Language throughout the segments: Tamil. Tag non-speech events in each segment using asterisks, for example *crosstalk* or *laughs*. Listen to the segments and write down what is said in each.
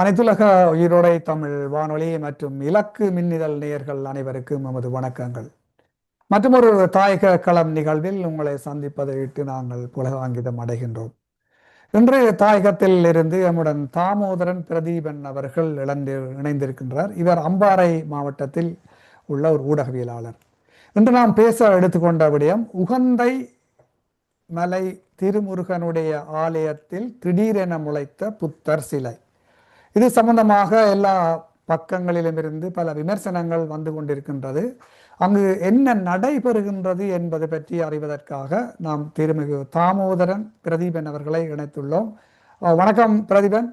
அனைத்துலக உயிரோடை தமிழ் வானொலி மற்றும் இலக்கு மின்னிதழ் நேயர்கள் அனைவருக்கும் நமது வணக்கங்கள். மற்றும் ஒரு தாயக களம் நிகழ்வில் உங்களை சந்திப்பதை விட்டு நாங்கள் புலகாங்கிதம் அடைகின்றோம். இன்று தாயகத்தில் இருந்து எம்முடன் தாமோதரன் பிரதீபன் அவர்கள் இழந்து இணைந்திருக்கின்றார். இவர் அம்பாறை மாவட்டத்தில் உள்ள ஒரு ஊடகவியலாளர். இன்று நாம் பேச எடுத்துக்கொண்ட விடயம் உகந்தை மலை திருமுருகனுடைய ஆலயத்தில் திடீரென முளைத்த புத்தர் சிலை. இது சம்பந்தமாக எல்லா பக்கங்களிலும் இருந்து பல விமர்சனங்கள் வந்து கொண்டிருக்கின்றது. அங்கு என்ன நடைபெறுகின்றது என்பது பற்றி அறிவதற்காக நாம் திருமிகு தாமோதரன் பிரதீபன் அவர்களை இணைத்துள்ளோம். வணக்கம் பிரதீபன்.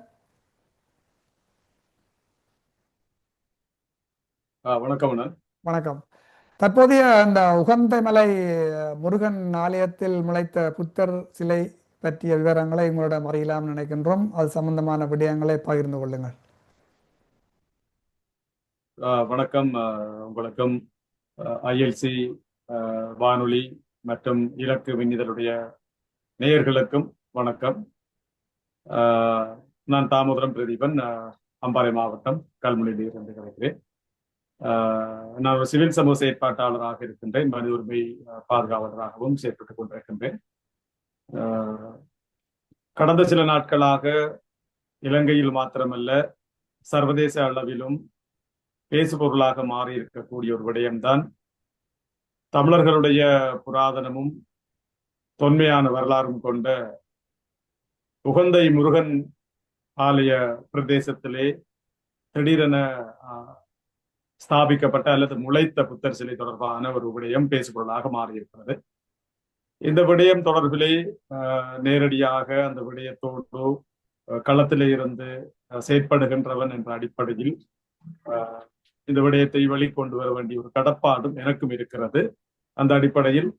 வணக்கம் வணக்கம். தற்போதைய அந்த உகந்தைமலை முருகன் ஆலயத்தில் முளைத்த புத்தர் சிலை பற்றிய விவரங்களை உங்களிடம் அறியலாம் நினைக்கின்றோம். அது சம்பந்தமான விடயங்களை பகிர்ந்து கொள்ளுங்கள். வணக்கம் உங்களுக்கும் ஐஎல்சி வானொலி மற்றும் இலக்கு விண்ணிதழுடைய நேயர்களுக்கும் வணக்கம். நான் தாமோதரம் பிரதீபன் அம்பாறை மாவட்டம் கல்முனையிலிருந்து கிடைக்கிறேன். நான் ஒரு சிவில் சமூக செயற்பாட்டாளராக இருக்கின்றேன். மனித உரிமை பாதுகாவலராகவும் செயற்பட்டுக் கொண்டிருக்கின்றேன். கடந்த சில நாட்களாக இலங்கையில் மாத்திரமல்ல சர்வதேச அளவிலும் பேசுபொருளாக மாறி இருக்கக்கூடிய ஒரு விடயம்தான் தமிழர்களுடைய புராதனமும் தொன்மையான வரலாறும் கொண்ட உகந்தை முருகன் ஆலய பிரதேசத்திலே திடீரென ஸ்தாபிக்கப்பட்ட அல்லது முளைத்த புத்தர் சிலை தொடர்பான ஒரு விடயம் பேசுபொருளாக மாறியிருக்கிறது. இந்த விடயம் தொடர்பிலே ஆஹ், நேரடியாக அந்த விடயத்தோடு களத்திலே இருந்து செயற்படுகின்றவன் என்ற அடிப்படையில் ஆஹ், இந்த விடயத்தை வெளிக்கொண்டு வர வேண்டிய ஒரு கடப்பாடும் எனக்கும் இருக்கிறது. அந்த அடிப்படையில்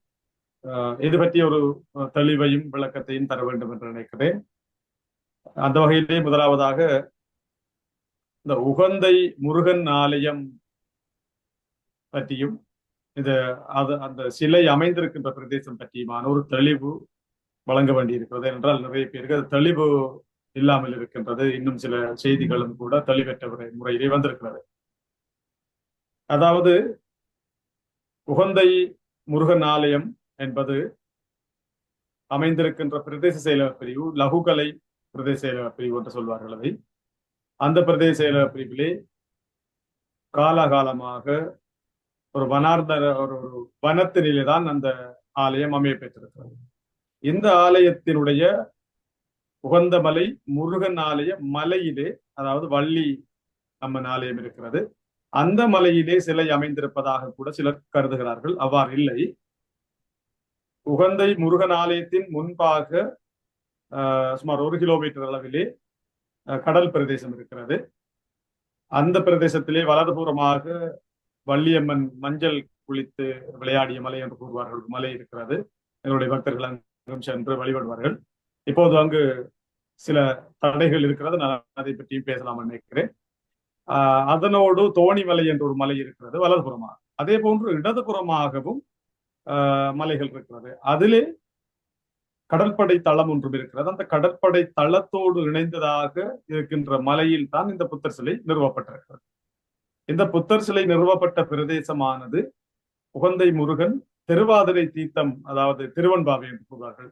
ஆஹ், இது பற்றிய ஒரு தெளிவையும் விளக்கத்தையும் தர வேண்டும் என்று நினைக்கிறேன். அந்த வகையிலே முதலாவதாக இந்த உகந்தை முருகன் ஆலயம் பற்றியும் இது அது அந்த சிலை அமைந்திருக்கின்ற பிரதேசம் பற்றியுமான ஒரு தெளிவு வழங்க வேண்டியிருக்கிறது என்றால் நிறைய பேருக்கு அது தெளிவு இல்லாமல் இருக்கின்றது. இன்னும் சில செய்திகளும் கூட தெளிவற்ற முறை- முறையிலே வந்திருக்கிறது. அதாவது உகந்தை முருகன் ஆலயம் என்பது அமைந்திருக்கின்ற பிரதேச செயலக பிரிவு லகுகலை பிரதேச செயலக பிரிவு என்று சொல்வார்கள் அதை. அந்த பிரதேச செயலக பிரிவிலே காலகாலமாக ஒரு வனார்ந்த ஒரு ஒரு வனத்தினிலே தான் அந்த ஆலயம் அமைய பெற்றிருக்கிறது இந்த ஆலயத்தினுடைய உகந்த மலை முருகன் ஆலய மலையிலே அதாவது வள்ளி அம்மன் ஆலயம் இருக்கிறது. அந்த மலையிலே சிலை அமைந்திருப்பதாக கூட சிலர் கருதுகிறார்கள். அவ்வாறு இல்லை. உகந்தை முருகன் ஆலயத்தின் முன்பாக சுமார் ஒரு கிலோமீட்டர் அளவிலே கடல் பிரதேசம் இருக்கிறது. அந்த பிரதேசத்திலே வலதுபுறமாக வள்ளியம்மன் மஞ்சள் குளித்து விளையாடிய மலை என்று கூறுவார்கள். மலை இருக்கிறது. எங்களுடைய பக்தர்கள் அங்கும் சென்று வழிபடுவார்கள். இப்போது அங்கு சில தடைகள் இருக்கிறது. நான் அதை பற்றியும் பேசலாம் நினைக்கிறேன். ஆஹ் அதனோடு தோணிமலை என்ற ஒரு மலை இருக்கிறது வலதுபுறமாக அதே போன்று இடதுபுறமாகவும் ஆஹ் மலைகள் இருக்கிறது. அதிலே கடற்படை தளம் ஒன்றும் இருக்கிறது. அந்த கடற்படை தளத்தோடு இணைந்ததாக இருக்கின்ற மலையில் தான் இந்த புத்தர் சிலை நிறுவப்பட்டிருக்கிறது. இந்த புத்தர் சிலை நிறுவப்பட்ட பிரதேசமானது உகந்தை முருகன் திருவாதிரை தீர்த்தம் அதாவது திருவன்பாவை என்று சொல்வார்கள்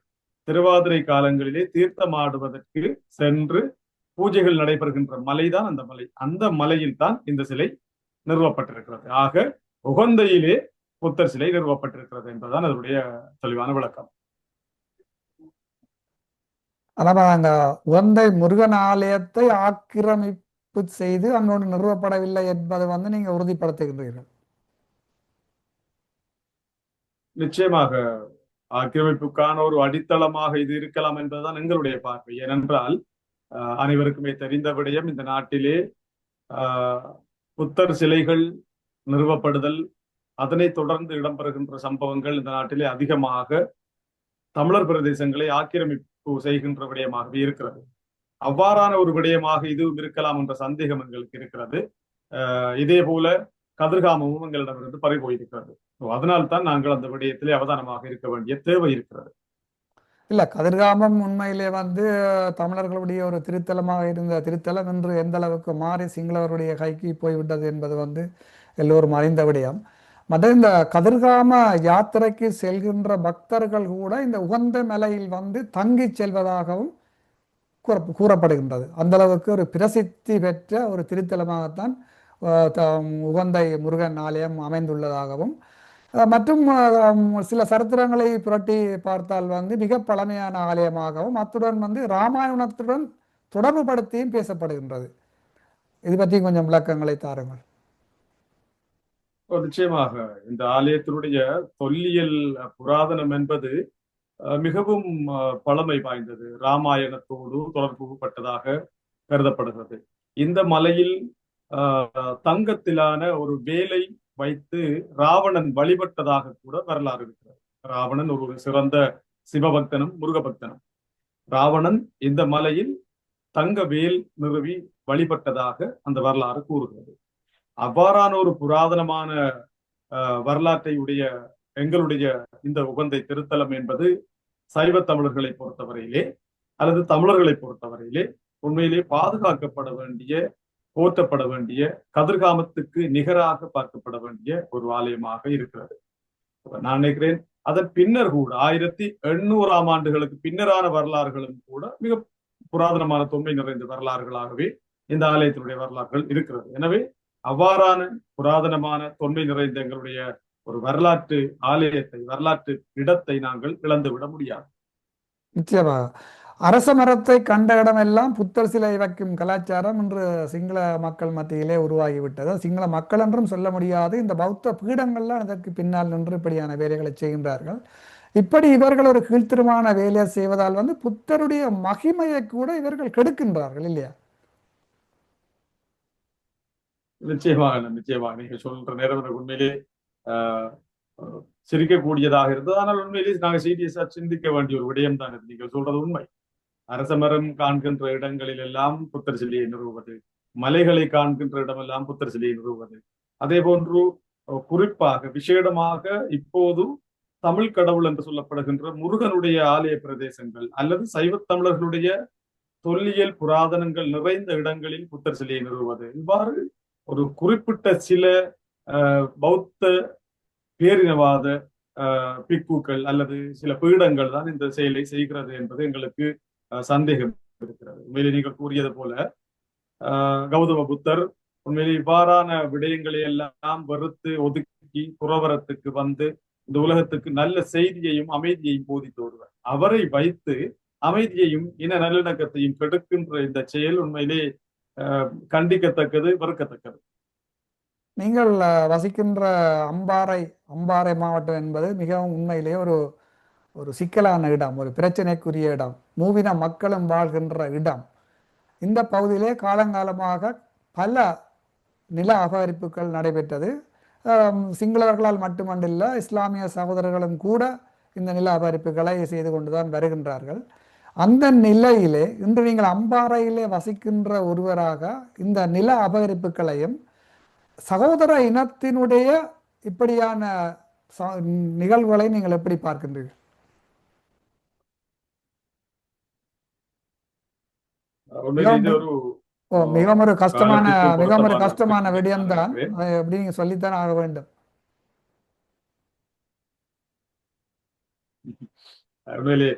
திருவாதிரை காலங்களிலே தீர்த்தமாடுவதற்கு சென்று பூஜைகள் நடைபெறுகின்ற மலைதான் அந்த மலை. அந்த மலையில் தான் இந்த சிலை நிறுவப்பட்டிருக்கிறது. ஆக உகந்தையிலே புத்தர் சிலை நிறுவப்பட்டிருக்கிறது என்பதுதான் அதனுடைய தெளிவான விளக்கம். அங்க உகந்தை முருகன் ஆலயத்தை ஆக்கிரமிப்பு செய்து அங்கோடு நிறுவப்படவில்லை என்பதை வந்து நீங்க உறுதிப்படுத்துகின்றீர்கள். நிச்சயமாக ஆக்கிரமிப்புக்கான ஒரு அடித்தளமாக இது இருக்கலாம் என்பதுதான் எங்களுடைய பார்வை. ஏனென்றால் அனைவருக்குமே தெரிந்த விடயம் இந்த நாட்டிலே ஆஹ், புத்தர் சிலைகள் நிறுவப்படுதல் அதனை தொடர்ந்து இடம்பெறுகின்ற சம்பவங்கள் இந்த நாட்டிலே அதிகமாக தமிழர் பிரதேசங்களை ஆக்கிரமிப்பு செய்கின்ற விடயமாகவே இருக்கிறது. அவ்வாறான ஒரு விடயமாக இதுவும் இருக்கலாம் என்ற சந்தேகம் எங்களுக்கு இருக்கிறது. இதே போல கதிர்காமமும் எங்களிடமிருந்து பறிபோயிருக்கிறது அதனால் தான் நாங்கள் அந்த விடயத்திலே அவதானமாக இருக்க வேண்டிய தேவை இருக்கிறது. இல்ல கதிர்காமம் உண்மையிலே வந்து தமிழர்களுடைய ஒரு திருத்தலமாக இருந்த திருத்தலம் இன்று எந்த அளவுக்கு மாறி சிங்களவருடைய கைக்கு போய்விட்டது என்பது வந்து எல்லோரும் அறிந்த விடயம். மற்ற இந்த கதிர்காம யாத்திரைக்கு செல்கின்ற பக்தர்கள் கூட இந்த உகந்த மலையில் வந்து தங்கி செல்வதாகவும் கூற கூறப்படுகின்றது. அந்த அளவுக்கு ஒரு பிரசித்தி பெற்ற ஒரு திருத்தலமாகத்தான் உகந்தை முருகன் ஆலயம் அமைந்துள்ளதாகவும் மற்றும் சில சரித்திரங்களை புரட்டி பார்த்தால் வந்து மிக பழமையான ஆலயமாகவும் அத்துடன் வந்து ராமாயணத்துடன் தொடர்புபடுத்தியும் பேசப்படுகின்றது. இது பற்றி கொஞ்சம் விளக்கங்களை தாருங்கள். நிச்சயமாக இந்த ஆலயத்தினுடைய தொல்லியல் புராதனம் என்பது மிகவும் பழமை வாய்ந்தது. ராமாயணத்தோடு தொடர்புபட்டதாக கருதப்படுகிறது. இந்த மலையில் தங்கத்திலான ஒரு வேலை வைத்து ராவணன் வழிபட்டதாக கூட வரலாறு இருக்கிறது. ராவணன் ஒரு சிறந்த சிவபக்தனும் முருகபக்தனும். ராவணன் இந்த மலையில் தங்க வேல் நிறுவி வழிபட்டதாக அந்த வரலாறு கூறுகிறது. அவ்வாறான ஒரு புராதனமான அஹ், வரலாற்றை உடைய எங்களுடைய இந்த உகந்தை திருத்தலம் என்பது சைவ தமிழர்களை பொறுத்தவரையிலே அல்லது தமிழர்களை பொறுத்தவரையிலே உண்மையிலே பாதுகாக்கப்பட வேண்டிய போற்றப்பட வேண்டிய கதிர்காமத்துக்கு நிகராக பார்க்கப்பட வேண்டிய ஒரு ஆலயமாக இருக்கிறது. நான் நினைக்கிறேன் அதன் பின்னர் கூட ஆயிரத்தி எண்ணூறாம் ஆண்டுகளுக்கு பின்னரான வரலாறுகளும் கூட மிக புராதனமான தொன்மை நிறைந்த வரலாறுகளாகவே இந்த ஆலயத்தினுடைய வரலாறுகள் இருக்கிறது. எனவே அவ்வாறான புராதனமான தொன்மை நிறைந்த எங்களுடைய ஒரு வரலாற்று ஆலயத்தை வரலாற்று இடத்தை நாங்கள் இழந்துவிட முடியாது. நிச்சயமாக அரச மரத்தை கண்ட இடமெல்லாம் புத்தர் சிலை வைக்கும் கலாச்சாரம் இன்று சிங்கள மக்கள் மத்தியிலே உருவாகிவிட்டது. சிங்கள மக்கள் என்றும் சொல்ல முடியாது. இந்த பௌத்த பீடங்கள்லாம் இதற்கு பின்னால் நின்று இப்படியான வேலைகளை செய்கின்றார்கள். இப்படி இவர்கள் ஒரு கீழ்த்தரமான வேலையை செய்வதால் வந்து புத்தருடைய மகிமையை கூட இவர்கள் கெடுக்கின்றார்கள் இல்லையா? நிச்சயமாக நிச்சயமாக. நீங்க சொல்ற நேரம் உண்மையிலே சிரிக்கக்கூடியதாக இருந்தது. ஆனால் உண்மையிலே நாங்கள் சீரியஸா சிந்திக்க வேண்டிய ஒரு விடயம் தான் இது. நீங்கள் சொல்றது உண்மை. அரசமரம் காண்கின்ற இடங்களில் எல்லாம் புத்தர் சிலையை நிறுவுவது மலைகளை காண்கின்ற இடமெல்லாம் புத்தர் சிலையை நிறுவுவது அதே போன்று குறிப்பாக விசேடமாக இப்போது தமிழ் கடவுள் என்று சொல்லப்படுகின்ற முருகனுடைய ஆலய பிரதேசங்கள் அல்லது சைவத்தமிழர்களுடைய தொல்லியல் புராதனங்கள் நிறைந்த இடங்களில் புத்தர் சிலையை நிறுவுவது. இவ்வாறு ஒரு குறிப்பிட்ட சில பௌத்த பேரினவாத பிக்குக்கள் அல்லது சில பீடங்கள் தான் இந்த செயலை செய்கிறது என்பது எங்களுக்கு அஹ், சந்தேகம் இருக்கிறது. உண்மையிலே நீங்கள் கூறியது போல கௌதம புத்தர் உண்மையிலே இவ்வாறான விடயங்களை எல்லாம் வெறுத்து ஒதுக்கி துறவரத்துக்கு வந்து இந்த உலகத்துக்கு நல்ல செய்தியையும் அமைதியையும் போதித்து வருவார் அவரை வைத்து அமைதியையும் இன நல்லிணக்கத்தையும் கெடுக்கின்ற இந்த செயல் உண்மையிலே கண்டிக்கத்தக்கது வெறுக்கத்தக்கது. நீங்கள் வசிக்கின்ற அம்பாறை அம்பாறை மாவட்டம் என்பது மிகவும் உண்மையிலேயே ஒரு ஒரு சிக்கலான இடம் ஒரு பிரச்சனைக்குரிய இடம் மூவின மக்களும் வாழ்கின்ற இடம். இந்த பகுதியிலே காலங்காலமாக பல நில அபகரிப்புகள் நடைபெற்றது. சிங்களவர்களால் மட்டுமல்ல இஸ்லாமிய சகோதரர்களும் கூட இந்த நில அபகரிப்புகளை செய்து கொண்டுதான் வருகின்றார்கள். அந்த நிலையிலே இன்று நீங்கள் அம்பாறையிலே வசிக்கின்ற ஒருவராக இந்த நில அபகரிப்புகளையும் சகோதர இனத்தினுடைய இப்படியான நிகழ்வுகளை நீங்கள் எப்படி பார்க்கின்றீர்கள்? மிகவும் ஒரு கஷ்டமான மிகவும் ஒரு கஷ்டமான விடயம்தான். எப்படி நீங்க சொல்லித்தான் ஆக வேண்டும்? *laughs* உண்மையிலே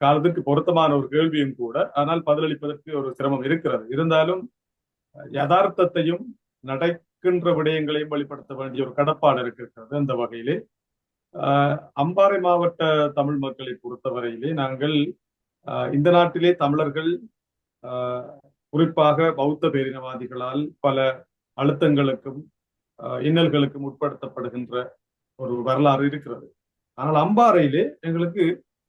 காலத்திற்கு பொருத்தமான ஒரு கேள்வியும் கூட ஆனால் பதிலளிப்பதற்கு ஒரு சிரமம் இருக்கிறது. இருந்தாலும் யதார்த்தத்தையும் நடக்கின்ற விடயங்களையும் வெளிப்படுத்த வேண்டிய ஒரு கடப்பாடு இருக்கிறது அந்த வகையிலே. ஆஹ், அம்பாறை மாவட்ட தமிழ் மக்களை பொறுத்தவரையிலே நாங்கள் இந்த நாட்டிலே தமிழர்கள் ஆஹ், குறிப்பாக பௌத்த பேரினவாதிகளால் பல அழுத்தங்களுக்கும் ஆஹ், இன்னல்களுக்கும் உட்படுத்தப்படுகின்ற ஒரு வரலாறு இருக்கிறது. ஆனால் அம்பாறையிலே எங்களுக்கு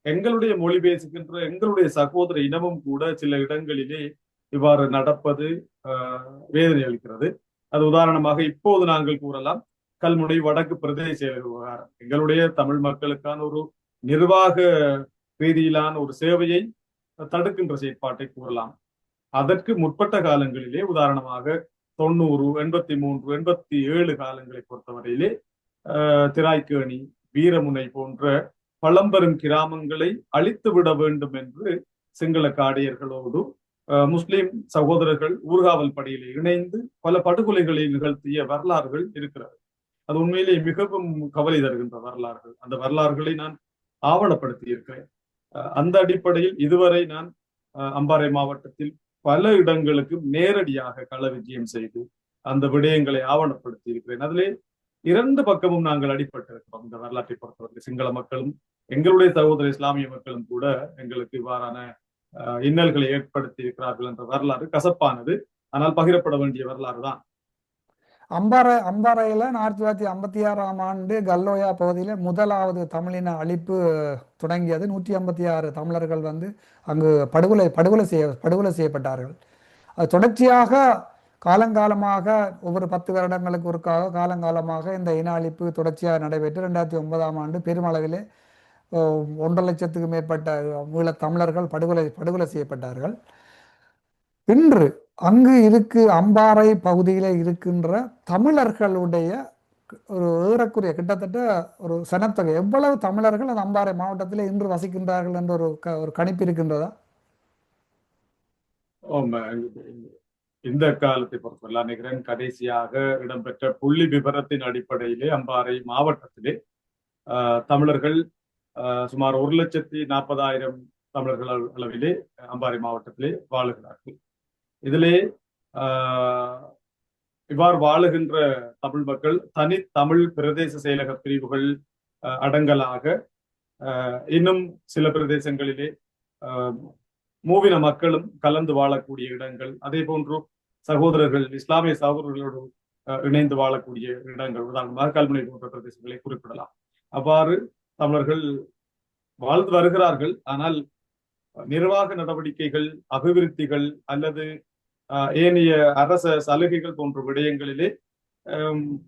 எங்களுடைய மொழி பேசுகின்ற எங்களுடைய சகோதர இனமும் கூட சில இடங்களிலே இவ்வாறு நடப்பது ஆஹ், வேதனை அளிக்கிறது. அது உதாரணமாக இப்போது நாங்கள் கூறலாம் கல்முனை வடக்கு பிரதேச விவகாரம். எங்களுடைய தமிழ் மக்களுக்கான ஒரு நிர்வாக ரீதியிலான ஒரு சேவையை தடுக்கின்ற செயற்பாட்டை கூறலாம். அதற்கு முற்பட்ட காலங்களிலே உதாரணமாக தொண்ணூறு எண்பத்தி மூன்று எண்பத்தி ஏழு காலங்களை பொறுத்தவரையிலே ஆஹ், திராய்க்கேணி வீரமுனை போன்ற பழம்பெரும் கிராமங்களை அழித்து விட வேண்டும் என்று சிங்கள காடியர்களோடு முஸ்லிம் சகோதரர்கள் ஊர்காவல் படையில் இணைந்து பல படுகொலைகளை நிகழ்த்திய வரலாறுகள் இருக்கிறது. அது உண்மையிலே மிகவும் கவலை தருகின்ற வரலாறுகள். அந்த வரலாறுகளை நான் ஆவணப்படுத்தி இருக்கிறேன் அந்த அடிப்படையில் இதுவரை நான் அம்பாறை மாவட்டத்தில் பல இடங்களுக்கு நேரடியாக கள விஜயம் செய்து அந்த விடயங்களை ஆவணப்படுத்தி இருக்கிறேன் அதிலே இரண்டு பக்கமும் நாங்கள் அடிபட்டிருக்கிறோம் இந்த வரலாற்றை பொறுத்தவரை சிங்கள மக்களும் எங்களுடைய சகோதர இஸ்லாமிய மக்களும் கூட எங்களுக்கு இவ்வாறான இன்னல்களை ஏற்படுத்தி இருக்கிறார்கள் என்ற வரலாறு கசப்பானது. ஆனால் பகிரப்பட வேண்டிய வரலாறு தான். அம்பாறை அம்பாறையில ஆயிரத்தி தொள்ளாயிரத்தி ஐம்பத்தி ஆறாம் ஆண்டு கல்லோயா பகுதியில முதலாவது தமிழின அழிப்பு தொடங்கியது. நூற்றி ஐம்பத்தி ஆறு தமிழர்கள் வந்து அங்கு படுகொலை படுகொலை செய்ய படுகொலை செய்யப்பட்டார்கள். அது தொடர்ச்சியாக காலங்காலமாக ஒவ்வொரு பத்து வருடங்களுக்கு ஒருக்காக காலங்காலமாக இந்த இன அழிப்பு தொடர்ச்சியாக நடைபெற்று ரெண்டாயிரத்தி ஒன்பதாம் ஆண்டு பெருமளவிலே ஒன்றரை லட்சத்துக்கு மேற்பட்ட ஈழ தமிழர்கள் படுகொலை படுகொலை செய்யப்பட்டார்கள். இன்று அங்கு இருக்கு அம்பாறை பகுதியில் இருக்கின்ற தமிழர்களுடைய ஒரு ஏறக்குறைய கிட்டத்தட்ட ஒரு சனத்தொகை. எவ்வளவு தமிழர்கள் அந்த அம்பாறை மாவட்டத்தில் இன்று வசிக்கின்றார்கள் என்ற ஒரு க ஒரு கணிப்பு இருக்கின்றதா? இந்த காலத்தை பொறுத்தவரை நினைக்கிறேன் கடைசியாக இடம்பெற்ற புள்ளி விவரத்தின் அடிப்படையிலே அம்பாறை மாவட்டத்திலே தமிழர்கள் சுமார் ஒரு லட்சத்தி நாற்பதாயிரம் தமிழர்கள் அளவிலே அம்பாறை மாவட்டத்திலே வாழுகிறார்கள். இதிலே இவ்வாறு வாழுகின்ற தமிழ் மக்கள் தனி தமிழ் பிரதேச செயலக பிரிவுகள் அடங்கலாக இன்னும் சில பிரதேசங்களிலே மூவின மக்களும் கலந்து வாழக்கூடிய இடங்கள் அதே போன்று சகோதரர்கள் இஸ்லாமிய சகோதரர்களோடு இணைந்து வாழக்கூடிய இடங்கள் உதாரணமாக கல்முனை போன்ற பிரதேசங்களை குறிப்பிடலாம். அவ்வாறு தமிழர்கள் வாழ்ந்து வருகிறார்கள். ஆனால் நிர்வாக நடவடிக்கைகள் அபிவிருத்திகள் அல்லது ஏனைய அரச சலுகைகள் போன்ற விடயங்களிலே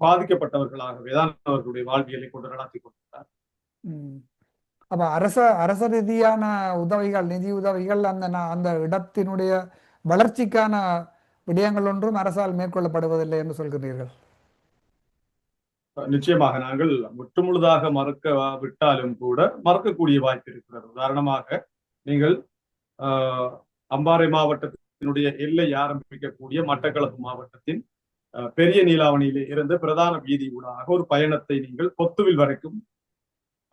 பாதிக்கப்பட்டவர்களாகவே தான் அவர்களுடைய வாழ்வியலை கொண்டு நடத்தி கொண்டிருக்கிறார் அப்ப அரச அரச ரீதியான உதவிகள் நிதி உதவிகள் அந்த அந்த இடத்தினுடைய வளர்ச்சிக்கான விடயங்கள் ஒன்றும் அரசால் மேற்கொள்ளப்படுவதில்லை என்று சொல்கிறீர்கள். நிச்சயமாக நாங்கள் முற்றுமுழுதாக மறக்க விட்டாலும் கூட மறக்கக்கூடிய வாய்ப்பு இருக்கிறது. உதாரணமாக நீங்கள் அம்பாறை மாவட்டத்தினுடைய எல்லை ஆரம்பிக்கக்கூடிய மட்டக்களப்பு மாவட்டத்தின் பெரிய நீலாவணியிலே இருந்து பிரதான வீதி ஊடாக ஒரு பயணத்தை நீங்கள் பொத்துவில் வரைக்கும்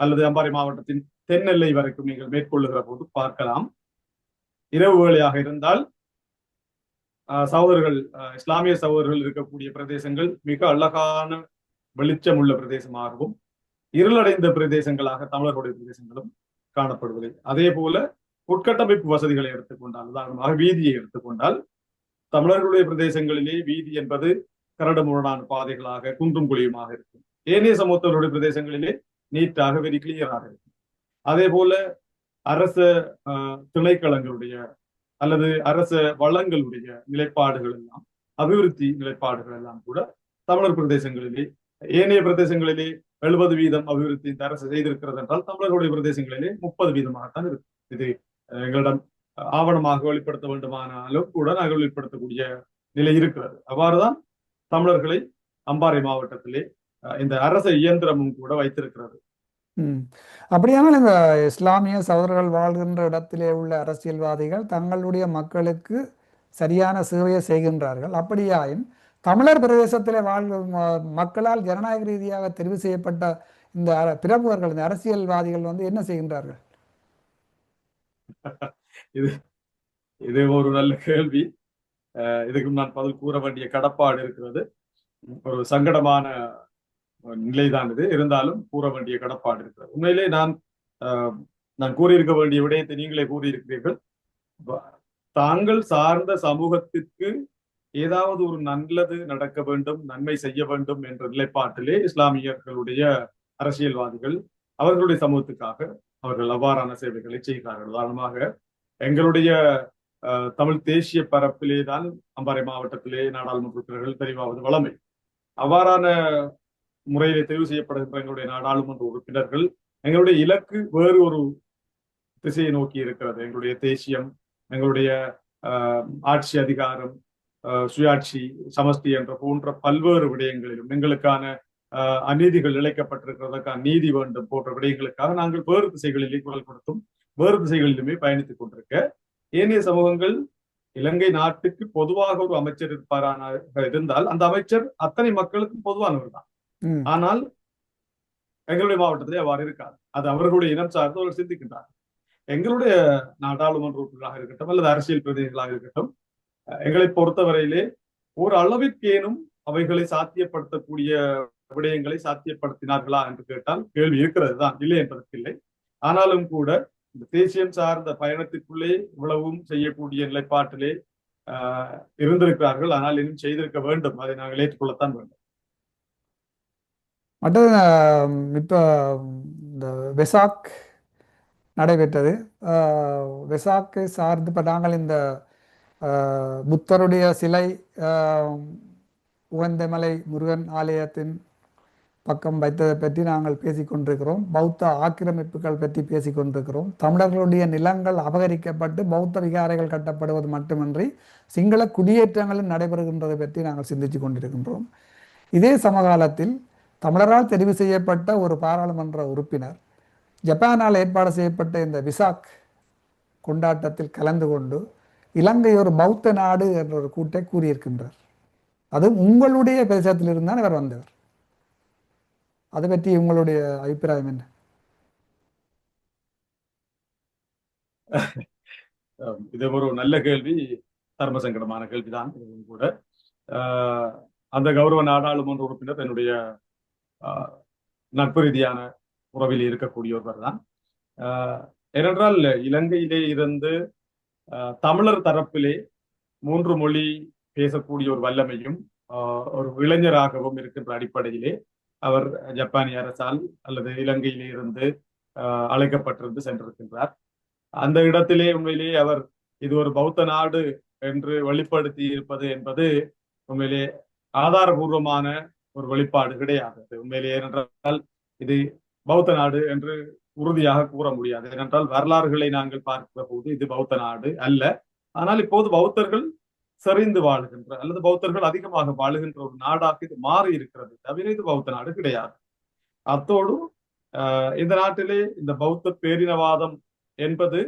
அல்லது அம்பாறை மாவட்டத்தின் தென்னெல்லை வரைக்கும் நீங்கள் மேற்கொள்ளுகிற போது பார்க்கலாம். இரவு வேளையாக இருந்தால் சகோதரர்கள் இஸ்லாமிய சகோதரர்கள் இருக்கக்கூடிய பிரதேசங்கள் மிக அழகான வெளிச்சம் உள்ள பிரதேசமாகவும் இருளடைந்த பிரதேசங்களாக தமிழர்களுடைய பிரதேசங்களும் காணப்படுவதை. அதே போல உட்கட்டமைப்பு வசதிகளை எடுத்துக்கொண்டால் உதாரணமாக வீதியை எடுத்துக்கொண்டால் தமிழர்களுடைய பிரதேசங்களிலே வீதி என்பது கரடுமுரடான பாதைகளாக குன்றும் குழியுமாக இருக்கும். ஏனைய சமூகத்தவருடைய பிரதேசங்களிலே நீட்டாக வெரி கிளியராக இருக்கும். அதே போல அரச திணைக்களங்களுடைய அல்லது அரச வளங்களுடைய நிலைப்பாடுகள் எல்லாம் அபிவிருத்தி நிலைப்பாடுகள் எல்லாம் கூட தமிழர் பிரதேசங்களிலே ஏனைய பிரதேசங்களிலே எழுபது வீதம் அபிவிருத்தி இந்த அரசு செய்திருக்கிறது என்றால் தமிழர்களுடைய பிரதேசங்களிலே முப்பது வீதமாகத்தான் இருக்கு. இது எங்களிடம் ஆவணமாக வெளிப்படுத்த வேண்டுமானாலும் கூட நாங்கள் வெளிப்படுத்தக்கூடிய நிலை இருக்கிறது. அவ்வாறுதான் தமிழர்களை அம்பாறை மாவட்டத்திலே இந்த அரச இயந்திரமும் கூட வைத்திருக்கிறது. அப்படியானால் இந்த இஸ்லாமிய சகோதரர்கள் வாழ்கின்ற இடத்திலே உள்ள அரசியல்வாதிகள் தங்களுடைய மக்களுக்கு சரியான சேவையை செய்கின்றார்கள். அப்படியாயின் தமிழர் பிரதேசத்திலே வாழ் மக்களால் ஜனநாயக ரீதியாக தெரிவு செய்யப்பட்ட இந்த பிரமுகர்கள் இந்த அரசியல்வாதிகள் வந்து என்ன செய்கின்றார்கள்? இது இது ஒரு நல்ல கேள்வி. இதுக்கும் நான் பதில் கூற வேண்டிய கடப்பாடு இருக்கிறது. ஒரு சங்கடமான நிலைதான் இது. இருந்தாலும் கூற வேண்டிய கடப்பாடு இருக்கிறது. உண்மையிலே நான் நான் கூறியிருக்க வேண்டிய விடயத்தை நீங்களே கூறியிருக்கிறீர்கள். தாங்கள் சார்ந்த சமூகத்திற்கு ஏதாவது ஒரு நல்லது நடக்க வேண்டும் நன்மை செய்ய வேண்டும் என்ற நிலைப்பாட்டிலே இஸ்லாமியர்களுடைய அரசியல்வாதிகள் அவர்களுடைய சமூகத்துக்காக அவர்கள் அவ்வாறான சேவைகளை செய்கிறார்கள். உதாரணமாக எங்களுடைய தமிழ் தேசிய பரப்பிலே தான் அம்பாறை மாவட்டத்திலே நாடாளுமன்ற உறுப்பினர்கள் தெரிவாவது வளமை. அவ்வாறான முறையிலே தெரிவு செய்யப்படுகின்ற எங்களுடைய நாடாளுமன்ற உறுப்பினர்கள் எங்களுடைய இலக்கு வேறு ஒரு திசையை நோக்கி இருக்கிறது. எங்களுடைய தேசியம் எங்களுடைய ஆட்சி அதிகாரம் சுயாட்சி சமஸ்தி என்ற போன்ற பல்வேறு விடயங்களிலும் எங்களுக்கான அநீதிகள் இழைக்கப்பட்டிருக்கிறதுக்கான நீதி வேண்டும் போன்ற விடயங்களுக்காக நாங்கள் வேறு திசைகளிலே குரல் கொடுத்தும் வேறு திசைகளிலுமே பயணித்துக் கொண்டிருக்க ஏனைய சமூகங்கள் இலங்கை நாட்டுக்கு பொதுவாக ஒரு அமைச்சர் இருப்பாரான இருந்தால் அந்த அமைச்சர் அத்தனை மக்களுக்கும் பொதுவானவர் தான். ஆனால் எங்களுடைய மாவட்டத்திலே அவ்வாறு இருக்காது அது அவர்களுடைய இனம் சார்ந்து அவர்கள் சிந்திக்கின்றார்கள் எங்களுடைய நாடாளுமன்ற உறுப்பினராக இருக்கட்டும் அல்லது அரசியல் பிரதிநிதிகளாக இருக்கட்டும் எங்களை பொறுத்தவரையிலே ஒரு அளவிற்கேனும் அவைகளை சாத்தியப்படுத்தக்கூடிய விடயங்களை சாத்தியப்படுத்தினார்களா என்று கேட்டால் கேள்வி இருக்கிறது தான் இல்லை என்பதற்கில்லை. ஆனாலும் கூட இந்த தேசியம் சார்ந்த பயணத்திற்குள்ளே இவ்வளவும் செய்யக்கூடிய நிலைப்பாட்டிலே ஆஹ் இருந்திருக்கிறார்கள். ஆனால் இன்னும் செய்திருக்க வேண்டும். அதை நாங்கள் ஏற்றுக்கொள்ளத்தான் வேண்டும். அடுத்தது இப்ப இந்த வெசாக் நடைபெற்றது. ஆஹ், வெசாக்கை சார்ந்து இப்போ நாங்கள் இந்த புத்தருடைய சிலை உகந்தமலை முருகன் ஆலயத்தின் பக்கம் வைத்ததை பற்றி நாங்கள் பேசிக்கொண்டிருக்கிறோம். பௌத்த ஆக்கிரமிப்புகள் பற்றி பேசிக்கொண்டிருக்கிறோம். தமிழர்களுடைய நிலங்கள் அபகரிக்கப்பட்டு பௌத்த விகாரைகள் கட்டப்படுவது மட்டுமின்றி சிங்கள குடியேற்றங்களும் நடைபெறுகின்றதை பற்றி நாங்கள் சிந்தித்து கொண்டிருக்கின்றோம். இதே சமகாலத்தில் தமிழரால் தெரிவு செய்யப்பட்ட ஒரு பாராளுமன்ற உறுப்பினர் ஜப்பானால் ஏற்பாடு செய்யப்பட்ட இந்த விசாக் கொண்டாட்டத்தில் கலந்து கொண்டு இலங்கை ஒரு பௌத்த நாடு என்ற ஒரு கூட்டை கூறியிருக்கின்றார். அது உங்களுடைய பிரதேசத்தில் இருந்தால் இவர் வந்தவர். அதை பற்றி உங்களுடைய அபிப்பிராயம் என்ன? இது ஒரு நல்ல கேள்வி தர்ம சங்கடமான கேள்விதான் கூட. ஆஹ் அந்த கௌரவ நாடாளுமன்ற உறுப்பினர் என்னுடைய ஆஹ் நட்பு ரீதியான உறவில் இருக்கக்கூடிய ஒருவர் தான் ஆஹ் ஏனென்றால் இலங்கையிலே இருந்து தமிழர் தரப்பிலே மூன்று மொழி பேசக்கூடிய ஒரு வல்லமையும் ஆஹ் ஒரு இளைஞராகவும் இருக்கின்ற அடிப்படையிலே அவர் ஜப்பானிய அரசால் அல்லது இலங்கையிலே இருந்து ஆஹ் அழைக்கப்பட்டிருந்து சென்றிருக்கின்றார். அந்த இடத்திலே உண்மையிலே அவர் இது ஒரு பௌத்த நாடு என்று வெளிப்படுத்தி இருப்பது என்பது உண்மையிலே ஆதாரபூர்வமான ஒரு வெளிப்பாடு கிடையாது. உண்மையிலே ஏனென்றால் இது பௌத்த நாடு என்று உறுதியாக கூற முடியாது. ஏனென்றால் வரலாறுகளை நாங்கள் பார்க்கிற போது இது பௌத்த நாடு அல்ல. ஆனால் இப்போது பௌத்தர்கள் சரிந்து வாழுகின்ற அல்லது பௌத்தர்கள் அதிகமாக வாழுகின்ற ஒரு நாடாக இது மாறி இருக்கிறது தவிர இது பௌத்த நாடு கிடையாது. அத்தோடு ஆஹ் இந்த நாட்டிலே இந்த பௌத்த பேரினவாதம் என்பது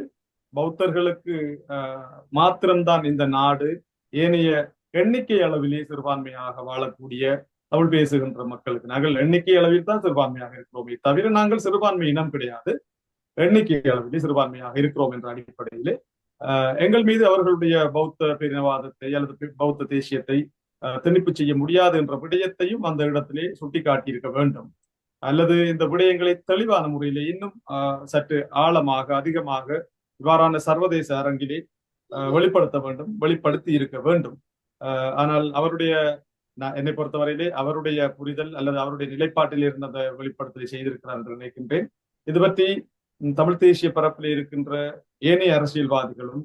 பௌத்தர்களுக்கு ஆஹ் மாத்திரம்தான் இந்த நாடு. ஏனைய எண்ணிக்கை அளவிலே சிறுபான்மையாக வாழக்கூடிய தமிழ் பேசுகின்ற மக்களுக்கு நாங்கள் எண்ணிக்கை அளவில் தான் சிறுபான்மையாக இருக்கிறோமே. தவிர நாங்கள் சிறுபான்மை இனம் கிடையாது. எண்ணிக்கை அளவிலே சிறுபான்மையாக இருக்கிறோம் என்ற அடிப்படையிலே. எங்கள் மீது அவர்களுடைய பௌத்த பேரினவாதத்தை அல்லது பௌத்த தேசியத்தை திணிப்பு செய்ய முடியாது என்ற விடயத்தையும் அந்த இடத்திலே சுட்டிக்காட்டியிருக்க வேண்டும். அல்லது இந்த விடயங்களை தெளிவான முறையிலே இன்னும் ஆஹ் சற்று ஆழமாக அதிகமாக இவ்வாறான சர்வதேச அரங்கிலே வெளிப்படுத்த வேண்டும் வெளிப்படுத்தி இருக்க வேண்டும். ஆஹ் ஆனால் அவருடைய நான் என்னை பொறுத்தவரையிலே அவருடைய புரிதல் அல்லது அவருடைய நிலைப்பாட்டில் இருந்த அந்த வெளிப்படுத்தலை செய்திருக்கிறார் என்று நினைக்கின்றேன். இது பற்றி தமிழ் தேசிய பரப்பில் இருக்கின்ற ஏனைய அரசியல்வாதிகளும்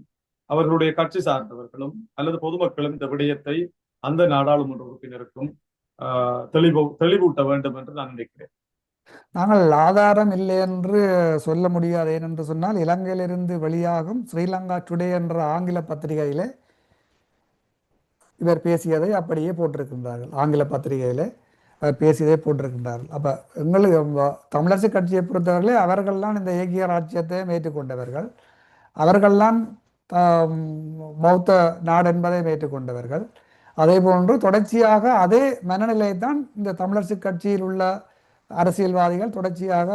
அவர்களுடைய கட்சி சார்ந்தவர்களும் அல்லது பொதுமக்களும் இந்த விடயத்தை அந்த நாடாளுமன்ற உறுப்பினருக்கும் ஆஹ் தெளிவு தெளிவூட்ட வேண்டும் என்று நான் நினைக்கிறேன். நாங்கள் ஆதாரம் இல்லை என்று சொல்ல முடியாது. ஏனென்று சொன்னால் இலங்கையிலிருந்து வெளியாகும் ஸ்ரீலங்கா டுடே என்ற ஆங்கில பத்திரிகையிலே இவர் பேசியதை அப்படியே போட்டிருக்கின்றார்கள். ஆங்கில பத்திரிகையில் அவர் பேசியதை போட்டிருக்கின்றார்கள். அப்போ எங்களுக்கு தமிழரசு கட்சியை பொறுத்தவர்களே அவர்கள்லாம் இந்த ஏகிய ராஜ்யத்தையும் ஏற்றுக்கொண்டவர்கள். அவர்கள்லாம் மௌத்த பௌத்த நாடு என்பதை ஏற்றுக்கொண்டவர்கள். அதே போன்று தொடர்ச்சியாக அதே மனநிலையைத்தான் இந்த தமிழரசு கட்சியில் உள்ள அரசியல்வாதிகள் தொடர்ச்சியாக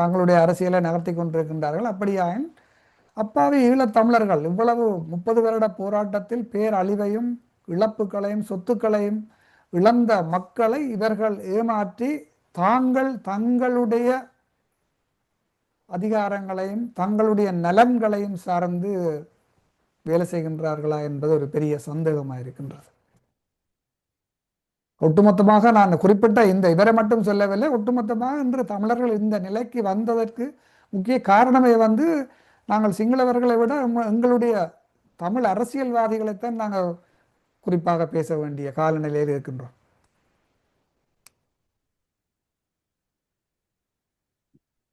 தங்களுடைய அரசியலை நகர்த்தி கொண்டிருக்கின்றார்கள். அப்படியாயின் அப்பாவி ஈழத் தமிழர்கள் இவ்வளவு முப்பது வருட போராட்டத்தில் பேரழிவையும் இழப்புகளையும் சொத்துக்களையும் இழந்த மக்களை இவர்கள் ஏமாற்றி தாங்கள் தங்களுடைய அதிகாரங்களையும் தங்களுடைய நலன்களையும் சார்ந்து வேலை செய்கின்றார்களா என்பது ஒரு பெரிய சந்தேகமாக இருக்கின்றது. ஒட்டுமொத்தமாக நான் குறிப்பிட்ட இந்த இவரை மட்டும் சொல்லவில்லை ஒட்டுமொத்தமாக இன்று தமிழர்கள் இந்த நிலைக்கு வந்ததற்கு முக்கிய காரணமே வந்து நாங்கள் சிங்களவர்களை விட எங்களுடைய தமிழ் அரசியல்வாதிகளைத்தான் நாங்கள் குறிப்பாக பேச வேண்டிய காலநிலையில் இருக்கின்றோம்.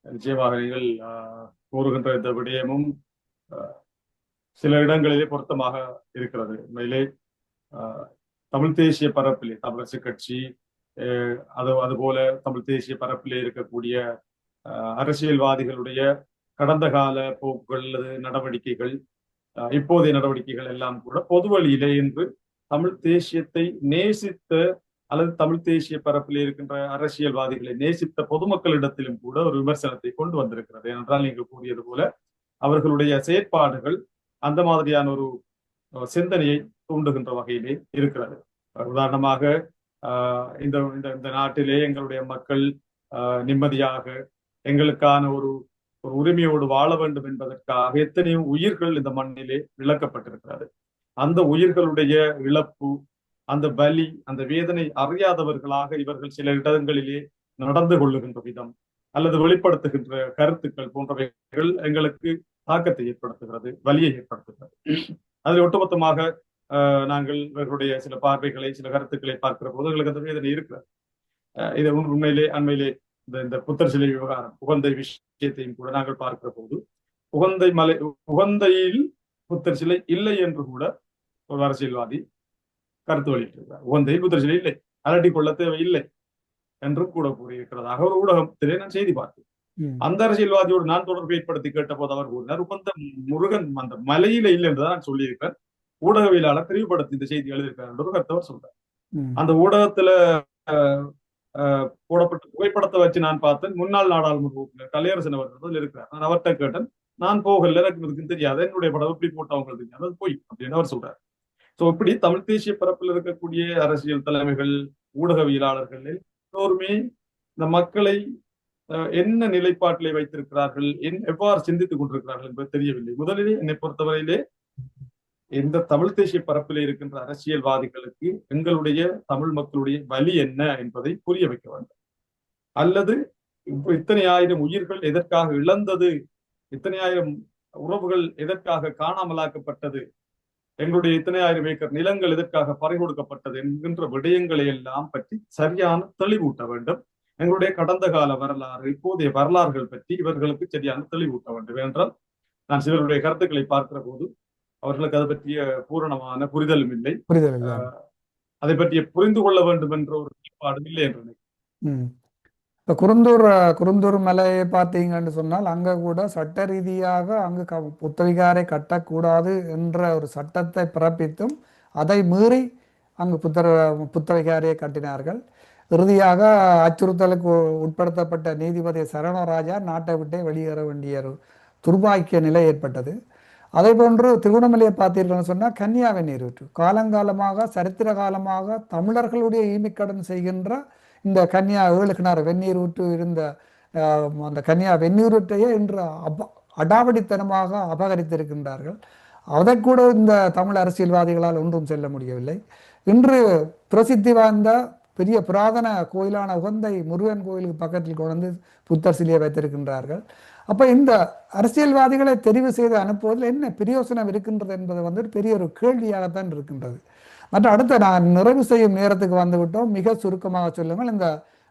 நிச்சயமாக நீங்கள் ஆஹ், கூறுகின்ற இந்த விடயமும் ஆஹ், சில இடங்களிலே பொருத்தமாக இருக்கிறது. உண்மையிலே ஆஹ், தமிழ் தேசிய பரப்பிலே தமிழரசு கட்சி அஹ் அது அதுபோல தமிழ் தேசிய பரப்பிலே இருக்கக்கூடிய அஹ் அரசியல்வாதிகளுடைய கடந்த கால போக்குகள் அல்லது நடவடிக்கைகள் அஹ் இப்போதைய நடவடிக்கைகள் எல்லாம் கூட பொது வழியிலே என்று தமிழ் தேசியத்தை நேசித்த அல்லது தமிழ் தேசிய பரப்பில் இருக்கின்ற அரசியல்வாதிகளை நேசித்த பொதுமக்களிடத்திலும் கூட ஒரு விமர்சனத்தை கொண்டு வந்திருக்கிறது. ஏனென்றால் நீங்கள் கூறியது போல அவர்களுடைய செயற்பாடுகள் அந்த மாதிரியான ஒரு சிந்தனையை தூண்டுகின்ற வகையிலே இருக்கிறது. உதாரணமாக ஆஹ், இந்த இந்த இந்த நாட்டிலே எங்களுடைய மக்கள் ஆஹ், நிம்மதியாக எங்களுக்கான ஒரு ஒரு உரிமையோடு வாழ வேண்டும் என்பதற்காக எத்தனையோ உயிர்கள் இந்த மண்ணிலே இழக்கப்பட்டிருக்கிறது அந்த உயிர்களுடைய இழப்பு அந்த பலி அந்த வேதனை அறியாதவர்களாக இவர்கள் சில இடங்களிலே நடந்து கொள்ளுகின்ற விதம் அல்லது வெளிப்படுத்துகின்ற கருத்துக்கள் போன்றவைகள் எங்களுக்கு தாக்கத்தை ஏற்படுத்துகிறது வலியை ஏற்படுத்துகிறது. அதில் ஒட்டுமொத்தமாக ஆஹ், நாங்கள் இவர்களுடைய சில பார்வைகளை சில கருத்துக்களை பார்க்கிற போது எங்களுக்கு அந்த வேதனை இருக்கிறது. ஆஹ், இது உண்மையிலே அண்மையிலே இந்த இந்த புத்தர் சிலை விவகாரம் உகந்தை விஷயத்தையும் கூட நாங்கள் பார்க்கிற போது உகந்தை மலை உகந்தையில் புத்தர் சிலை இல்லை என்று கூட ஒரு அரசியல்வாதி கருத்து வெளியிட்டிருக்கிறார். உகந்தையில் புத்தர் சிலை இல்லை அலட்டி கொள்ள தேவையில்லை என்றும் கூட கூறியிருக்கிறதாக ஒரு ஊடகத்திலே நான் செய்தி பார்த்தேன். அந்த அரசியல்வாதியோடு நான் தொடர்பு ஏற்படுத்தி கேட்டபோது அவர் கூறினார் உகந்த முருகன் அந்த மலையில இல்லை என்றுதான் நான் சொல்லியிருக்கிறேன் ஊடகவியலாளர் தெளிவுபடுத்தி இந்த செய்தி எழுதியிருக்கார் என்று ஒரு கருத்தை அவர் சொல்றார். அந்த ஊடகத்துல போடப்பட்ட புகைப்படத்தை வச்சு நான் பார்த்தேன். முன்னாள் நாடாளுமன்ற உறுப்பினர் கலையரசன் அவர்கள் இருக்கிறார். நான் அவர்கிட்ட கேட்டேன் நான் போகல எனக்கு தெரியாது. என்னுடைய படம் எப்படி போட்டவங்களுக்கு தெரியாது அது போய் அப்படின்னு அவர் சொல்றார். சோ இப்படி தமிழ் தேசிய பரப்பில் இருக்கக்கூடிய அரசியல் தலைமைகள் ஊடகவியலாளர்கள் எல்லோருமே இந்த மக்களை அஹ், என்ன நிலைப்பாட்டிலே வைத்திருக்கிறார்கள் என் எவ்வாறு சிந்தித்துக் கொண்டிருக்கிறார்கள் என்பது தெரியவில்லை. முதலிலே என்னை பொறுத்தவரையிலே எந்த தமிழ் தேசிய பரப்பில் இருக்கின்ற அரசியல்வாதிகளுக்கு எங்களுடைய தமிழ் மக்களுடைய வலி என்ன என்பதை புரிய வைக்க வேண்டும். அல்லது இத்தனை ஆயிரம் உயிர்கள் எதற்காக இழந்தது இத்தனை ஆயிரம் உறவுகள் எதற்காக காணாமலாக்கப்பட்டது எங்களுடைய இத்தனை ஆயிரம் ஏக்கர் நிலங்கள் எதற்காக பறிகொடுக்கப்பட்டது என்கின்ற விடயங்களை எல்லாம் பற்றி சரியான தெளிவூட்ட வேண்டும். எங்களுடைய கடந்த கால வரலாறு இப்போதைய வரலாறுகள் பற்றி இவர்களுக்கு சரியான தெளிவூட்ட வேண்டும் என்றால் நான் சிலருடைய கருத்துக்களை பார்க்கிற போது அவர்களுக்கு அது பற்றிய பூரணமான புரிதலும் இல்லை. புரிதல் அதை பற்றிய புரிந்து கொள்ள வேண்டும் என்ற ஒரு நிலைப்பாடும் இல்லை என்று நினைக்கிறேன். இப்போ குருந்தூர் குருந்தூர் மலையை பார்த்தீங்கன்னு சொன்னால் அங்கே கூட சட்ட ரீதியாக அங்கு க புத்தவிகாரை கட்டக்கூடாது என்ற ஒரு சட்டத்தை பிறப்பித்தும் அதை மீறி அங்கு புத்தர புத்தவிகாரையை கட்டினார்கள். இறுதியாக அச்சுறுத்தலுக்கு உ- உட்படுத்தப்பட்ட நீதிபதி சரணராஜா நாட்டை விட்டே வெளியேற வேண்டிய ஒரு துர்பாக்கிய நிலை ஏற்பட்டது. அதே போன்று திருவண்ணாமலையை பார்த்தீர்கள்னு சொன்னால் கன்னியாவை நீரூற்று. காலங்காலமாக சரித்திர காலமாக தமிழர்களுடைய ஈமிக்கடன் செய்கின்ற இந்த கன்னியா ஏழு கிணறு வெந்நீர் ஊற்று இருந்த அந்த கன்னியா விட்டையே இன்று அப அடாவடித்தனமாக அபகரித்திருக்கின்றார்கள். அதை கூட இந்த தமிழ் அரசியல்வாதிகளால் ஒன்றும் செல்ல முடியவில்லை. இன்று பிரசித்தி வாய்ந்த பெரிய புராதன கோயிலான உகந்தை முருகன் கோயிலுக்கு பக்கத்தில் கொண்டு வந்து புத்தர் சிலையை வைத்திருக்கின்றார்கள். அப்போ இந்த அரசியல்வாதிகளை தெரிவு செய்து அனுப்புவதில் என்ன பிரயோசனம் இருக்கின்றது என்பது வந்து பெரிய ஒரு கேள்வியாகத்தான் இருக்கின்றது. மற்ற அடுத்த நான் நிறைவு செய்யும் நேரத்துக்கு வந்துவிட்டோம். மிக சுருக்கமாக சொல்லுங்கள். இந்த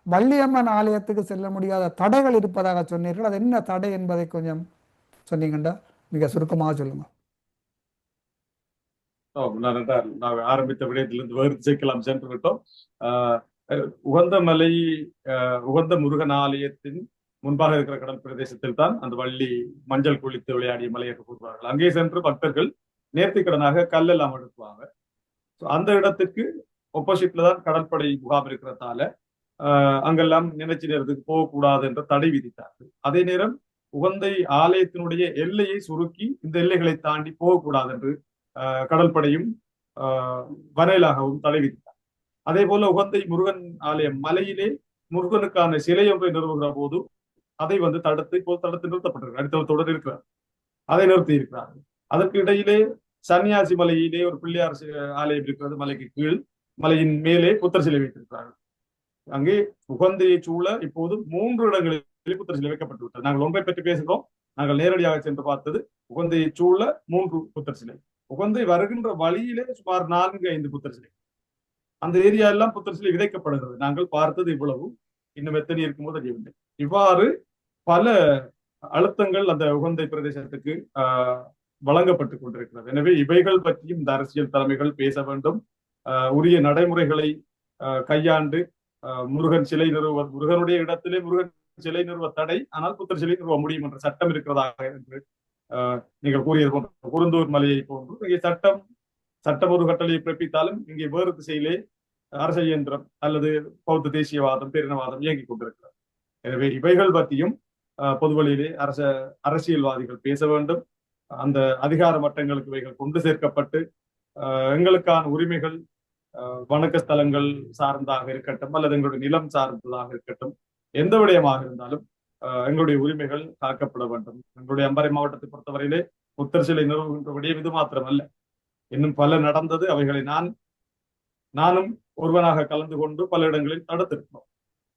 வள்ளியம்மன் ஆலயத்துக்கு செல்ல முடியாத தடைகள் இருப்பதாக சொன்னீர்கள். அது என்ன தடை என்பதை கொஞ்சம் சொன்னீங்கண்டா? மிக சுருக்கமாக சொல்லுங்க நான் ஆரம்பித்த விடயத்திலிருந்து வேறு திசைக்கெல்லாம் சென்று விட்டோம். ஆஹ் உகந்த மலை ஆஹ் உகந்த முருகன் ஆலயத்தின் முன்பாக இருக்கிற கடல் பிரதேசத்தில் தான் அந்த வள்ளி மஞ்சள் குளித்து விளையாடிய மலை என்று கூறுவார்கள். அங்கே சென்று பக்தர்கள் நேர்த்திக்கடனாக கல்லெல்லாம் எடுக்குவாங்க So, அந்த இடத்துக்கு ஒப்போசிட்ல தான் கடற்படை முகாம் இருக்கிறதால ஆஹ் அங்கெல்லாம் நினைச்சு நேரத்துக்கு போகக்கூடாது என்ற தடை விதித்தார்கள். அதே நேரம் உகந்தை ஆலயத்தினுடைய எல்லையை சுருக்கி இந்த எல்லைகளை தாண்டி போகக்கூடாது என்று ஆஹ் கடற்படையும் ஆஹ் வரையிலாகவும் தடை விதித்தார். அதே போல உகந்தை முருகன் ஆலயம் மலையிலே முருகனுக்கான சிலை ஒன்றை நிறுவுகிற போது அதை வந்து தடுத்து இப்போ தடுத்து நிறுத்தப்பட்டிருக்கு அடுத்த தொடர் இருக்கிறார் அதை நிறுத்தி இருக்கிறார்கள் அதற்கு இடையிலே சன்னியாசி மலையிலே ஒரு பிள்ளையார் ஆலயம் இருக்கிறது மலைக்கு கீழ். மலையின் மேலே புத்தர் சிலை வைத்திருக்கிறார்கள். அங்கே உகந்தையை சூழ இப்போது மூன்று இடங்களில் புத்தர் சிலை வைக்கப்பட்டு விட்டது. நாங்கள் ஒன்றை பற்றி பேசுகிறோம். நாங்கள் நேரடியாக சென்று பார்த்தது உகந்தையை சூழ மூன்று புத்தர் சிலை. உகந்தை வருகின்ற வழியிலே சுமார் நான்கு ஐந்து புத்தர் சிலை. அந்த ஏரியா எல்லாம் புத்தர் சிலை விதைக்கப்படுகிறது. நாங்கள் பார்த்தது இவ்வளவு. இன்னும் எத்தனை இருக்கும்போது தெரியவில்லை. இவ்வாறு பல அழுத்தங்கள் அந்த உகந்தை பிரதேசத்துக்கு வழங்கப்பட்டுக் கொண்டிருக்கிறது. எனவே இவைகள் பற்றியும் இந்த அரசியல் தலைமைகள் பேச வேண்டும். ஆஹ், உரிய நடைமுறைகளை கையாண்டு அஹ், முருகன் சிலை நிறுவ முருகனுடைய இடத்திலே முருகன் சிலை நிறுவ தடை ஆனால் புத்தர் சிலை நிறுவ முடியும் என்ற சட்டம் இருக்கிறதாக என்று அஹ், நீங்கள் கூறியது போன்ற குருந்தூர் மலையை போன்று இங்கே சட்டம் சட்டம் ஒரு கட்டளையை பிறப்பித்தாலும் இங்கே வேறு திசையிலே அரச இயந்திரம் அல்லது பௌத்த தேசியவாதம் பேரினவாதம் இயங்கிக் கொண்டிருக்கிறது. எனவே இவைகள் பற்றியும் அஹ், பொதுவெளியிலே அரச அரசியல்வாதிகள் பேச வேண்டும். அந்த அதிகார மட்டங்களுக்கு இவைகள் கொண்டு சேர்க்கப்பட்டு அஹ், எங்களுக்கான உரிமைகள் அஹ், வணக்க ஸ்தலங்கள் சார்ந்தாக இருக்கட்டும் அல்லது எங்களுடைய நிலம் சார்ந்ததாக இருக்கட்டும் எந்த விடயமாக இருந்தாலும் அஹ், எங்களுடைய உரிமைகள் காக்கப்பட வேண்டும். எங்களுடைய அம்பாறை மாவட்டத்தை பொறுத்தவரையிலே புத்தர் சிலை நிறுவுகின்ற விடயம் இது மாத்திரமல்ல. இன்னும் பல நடந்தது அவைகளை நான் நானும் ஒருவனாக கலந்து கொண்டு பல இடங்களில் தடுத்திருக்கிறோம்.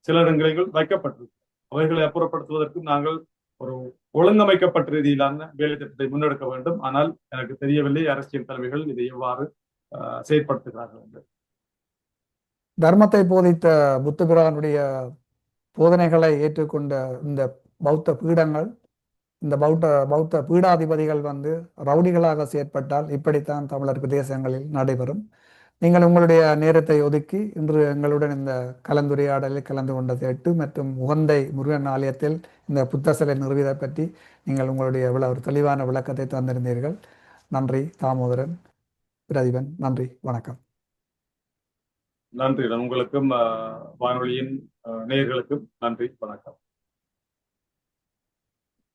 சில இடங்களில் வைக்கப்பட்டிருக்கிறோம். அவைகளை அப்புறப்படுத்துவதற்கும் நாங்கள் ஒரு ஒழுங்கமைக்கப்பட்ட ரீதியிலான வேலை திட்டத்தை முன்னெடுக்க வேண்டும். ஆனால் எனக்கு தெரியவில்லை அரசியல் தலைமைகள் இதை எவ்வாறு செயற்படுத்துகிறார்கள் என்று. தர்மத்தை போதித்த புத்தபிரானுடைய போதனைகளை ஏற்றுக்கொண்ட இந்த பௌத்த பீடங்கள் இந்த பௌத்த பௌத்த பீடாதிபதிகள் வந்து ரவுடிகளாக செயற்பட்டால் இப்படித்தான் தமிழர் பிரதேசங்களில் நடைபெறும். நீங்கள் உங்களுடைய நேரத்தை ஒதுக்கி இன்று எங்களுடன் இந்த கலந்துரையாடலில் கலந்து கொண்ட எட்டு மற்றும் உகந்தை முருகன் ஆலயத்தில் இந்த புத்த சிலை நிறுவியதை பற்றி நீங்கள் உங்களுடைய இவ்வளவு ஒரு தெளிவான விளக்கத்தை தந்திருந்தீர்கள். நன்றி தாமோதரன் பிரதிபன் நன்றி வணக்கம். நன்றி உங்களுக்கும் வானொலியின் நேர்களுக்கும் நன்றி வணக்கம்.